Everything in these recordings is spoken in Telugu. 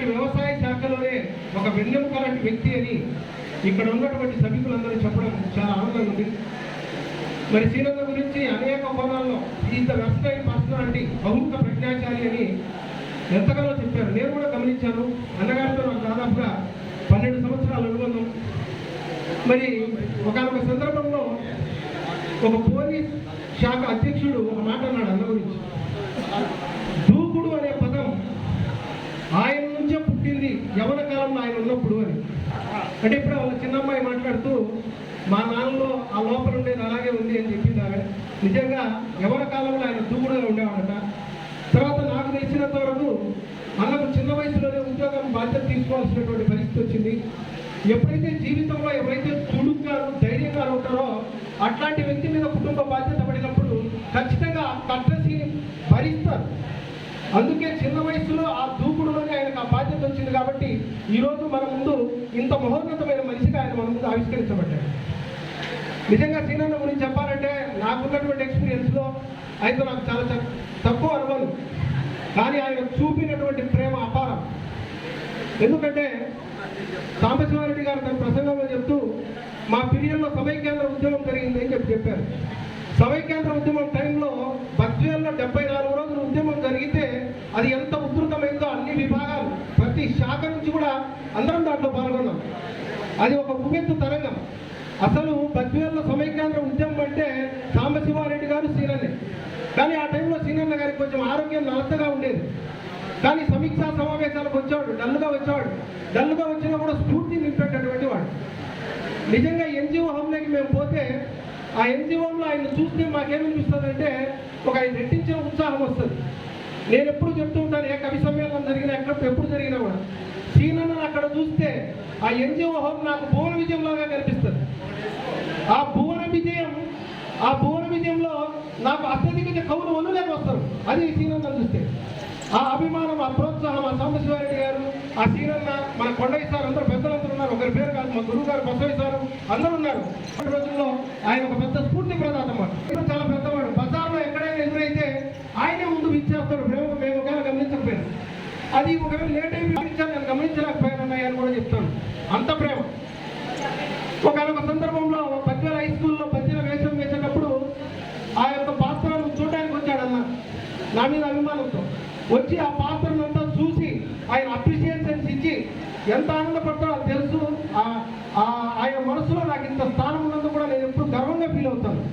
ఇట్లాంటి వ్యవసాయ శాఖలోనే ఒక వెన్నెముక లాంటి వ్యక్తి అని ఇక్కడ ఉన్నటువంటి సభికులందరూ చెప్పడం చాలా ఆనందంగా ఉంది. మరి సీనన్న గురించి అనేక కోణాల్లో ఈత వెబ్సైట్ పర్సనాలిటీ బహుముఖ ప్రజ్ఞాశాలి అని ఎంతగానో చెప్పారు. నేను కూడా గమనించాను. అన్నగారితో నాకు దాదాపుగా పన్నెండు సంవత్సరాల అనుబంధం. మరి ఒకనొక సందర్భంలో ఒక పోలీస్ శాఖ అధ్యక్షుడు ఒక మాట అన్నాడు అన్న గురించి దూకుడు అనే పదం ఆయన నుంచే పుట్టింది యవన కాలంలో ఆయన ఉన్నప్పుడు అని అంటే ఇప్పుడు వాళ్ళ చిన్నమ్మాయి మాట్లాడుతూ మా నాన్నలో ఆ లోపల ఉండేది అలాగే ఉంది అని చెప్పింది ఆవిడ. నిజంగా ఎవరి కాలంలో ఆయన దూకుడుగా ఉండేవాడట? తర్వాత నాకు తెలిసినంత వరకు అన్నకు చిన్న వయసులోనే ఉద్యోగం బాధ్యత తీసుకోవాల్సినటువంటి పరిస్థితి వచ్చింది. ఎప్పుడైతే జీవితంలో ఎవరైతే తుడుగ్గారు ధైర్యంగా ఉంటారో అట్లాంటి వ్యక్తి మీద కుటుంబ బాధ్యత పడినప్పుడు ఖచ్చితంగా ఆ కట్టసిని భరిస్తారు. అందుకే చిన్న వయసులో ఆ దూకుడులోనే ఆయనకు ఆ బాధ్యత వచ్చింది కాబట్టి ఈరోజు మన ముందు ఇంత మహోన్నతమైన మనిషిగా ఆయన మన ముందు ఆవిష్కరించబడ్డాడు. నిజంగా సీనన్న గురించి చెప్పాలంటే నాకున్నటువంటి ఎక్స్పీరియన్స్లో అయితే నాకు చాలా తక్కువ అనుభవం. కానీ ఆయన చూపినటువంటి ప్రేమ అపారం. ఎందుకంటే సాంబశివారెడ్డి గారు తన ప్రసంగంలో చెప్తూ మా పీరియడ్లో సమైకేంద్ర ఉద్యమం జరిగింది అని చెప్పి చెప్పారు. సమైకేంద్ర ఉద్యమం టైంలో బద్వేల్లో డెబ్బై నాలుగు రోజులు ఉద్యమం జరిగితే అది ఎంత ఉధృతమైందో అన్ని విభాగాలు ప్రతి శాఖ నుంచి కూడా అందరం దాంట్లో ఉవ్వెత్తు తరంగం. అసలు బద్వేల్లో సమైక్యాంధ్ర ఉద్యమం అంటే సాంబశివారెడ్డి గారు సీనన్నే. కానీ ఆ టైంలో సీనన్న గారికి కొంచెం ఆరోగ్యం నలతగా ఉండేది. కానీ సమీక్షా సమావేశాలకు వచ్చేవాడు డల్లుగా వచ్చేవాడు. డల్లుగా వచ్చినా కూడా స్ఫూర్తి నింపేటటువంటి వాడు. నిజంగా ఎన్జిఓ హోమ్లోకి మేము పోతే ఆ ఎన్జిఓలో ఆయన చూస్తే మాకేమనిపిస్తుందంటే ఒక ఆయన రెట్టించిన ఉత్సాహం వస్తుంది. నేను ఎప్పుడు చెప్తూ ఉంటాను ఏ కవి సమ్మేళనం జరిగినా ఎక్కడ ఎప్పుడు జరిగినా కూడా. సీనన్న అక్కడ చూస్తే ఆ ఎన్జిఓ హోమ్ నాకు భువన విజయంలాగా కనిపిస్తుంది. ఆ భువన విజయం ఆ భువన విజయంలో నాకు అత్యధిక కవులు వనులేక వస్తారు. అది సీనన్న చూస్తే. ఆ అభిమానం ఆ ప్రోత్సాహం ఆ సాంబశివారెడ్డి గారు ఆ సీనన్న మన కొండయ్య సార్ అందరూ పెద్దలందరూ ఉన్నారు. ఒకరి పేరు కాదు మా గురువు గారు బసవయ్య సారు అందరూ ఉన్నారు. అప్పటి రోజుల్లో ఆయన ఒక పెద్ద స్ఫూర్తి ప్రదాత అన్నమాట. చాలా పెద్దవాడు. బజార్లో ఎక్కడైనా ఎదురైతే ఆయనే ముందు విచ్చేస్తాడు. మేము మేము ఒకవేళ గమనించకపోయాను. అది ఒకవేళ లేట్ అయిపోయి గమనించాను నేను గమనించలేకపోయాను అన్నయ్య అని కూడా చెప్తాను. అంత ప్రేమ. ఒకనొక సందర్భంలో పద్యాల హై స్కూల్లో పద్యాల వేషం వేసేటప్పుడు ఆ యొక్క పాత్రను చూడడానికి వచ్చాడన్న నా మీద అభిమానంతో. వచ్చి ఆ పాత్రను అంతా చూసి ఆయన అప్రిషియేషన్స్ ఇచ్చి ఎంత ఆనందపడతాడో అది తెలుసు. ఆ- ఆయన మనసులో నాకు ఇంత స్థానం ఉన్నందుకు కూడా నేను ఎప్పుడు గర్వంగా ఫీల్ అవుతాను.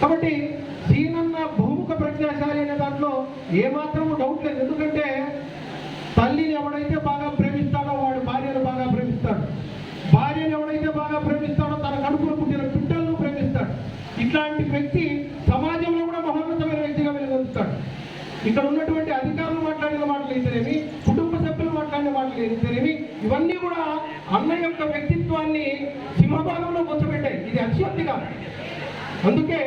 కాబట్టి సీనన్న బహుముఖ ప్రజ్ఞాశాలి అనే దాంట్లో ఏమాత్రం డౌట్ లేదు ఎందుకంటే తల్లిని ఎవడైతే బాగా ప్రేమిస్తాడో వాడు భార్యను బాగా ప్రేమిస్తాడు భార్యను ఎవడైతే బాగా ప్రేమిస్తాడో తన కడుపులో పుట్టిన బిడ్డలను ప్రేమిస్తాడు. ఇట్లాంటి వ్యక్తి సమాజంలో కూడా మహోన్నతమైన వ్యక్తిగా వెలుగొందుతాడు. ఇక్కడ ఉన్నటువంటి అధికారులు మాట్లాడిన మాటలు అయితేనేమి కుటుంబ సభ్యులు మాట్లాడిన మాటలు అయితేనేమి ఇవన్నీ కూడా అన్న యొక్క వ్యక్తిత్వాన్ని సింహభాగంలో కూర్చోబెట్టాయి ఇది అతిశక్తి అందుకే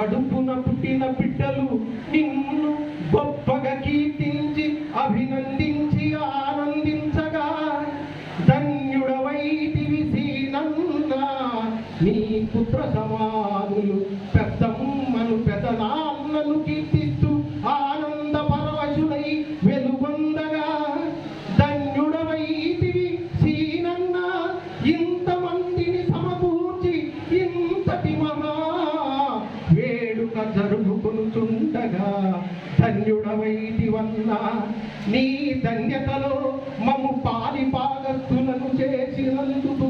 కడుపున పుట్టిన బిడ్డలు నిన్ను గొప్పగా కీర్తించి అభినందించి ఆనందించగా ధన్యుడవైతివి సీనన్నా నీ పుత్ర సమాధులు పెద్దమ్మను వేడుక జరుపుకొనుచుండగా వల్ల నీ ధన్యతలో మము పాలి పాగస్తులను చేసినందుకు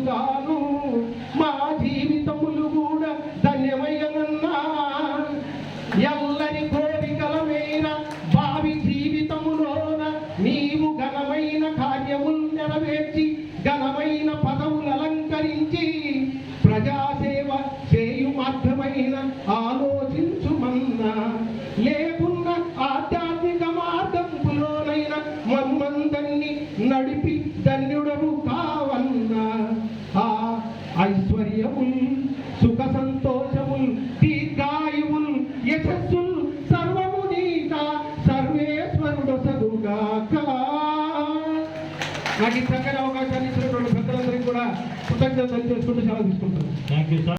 భోగముల్ సుఖ సంతోషముల్ దీర్ఘాయువుల్ యశస్సుల్ సర్వము నీక సర్వేశ్వరుడొసగుగాక నాకు ఈ చక్కని అవకాశాన్ని ఇచ్చినటువంటి పెద్దలందరికీ కూడా కృతజ్ఞతలు తెలియజేసుకుంటూ సెలవు తీసుకుంటాను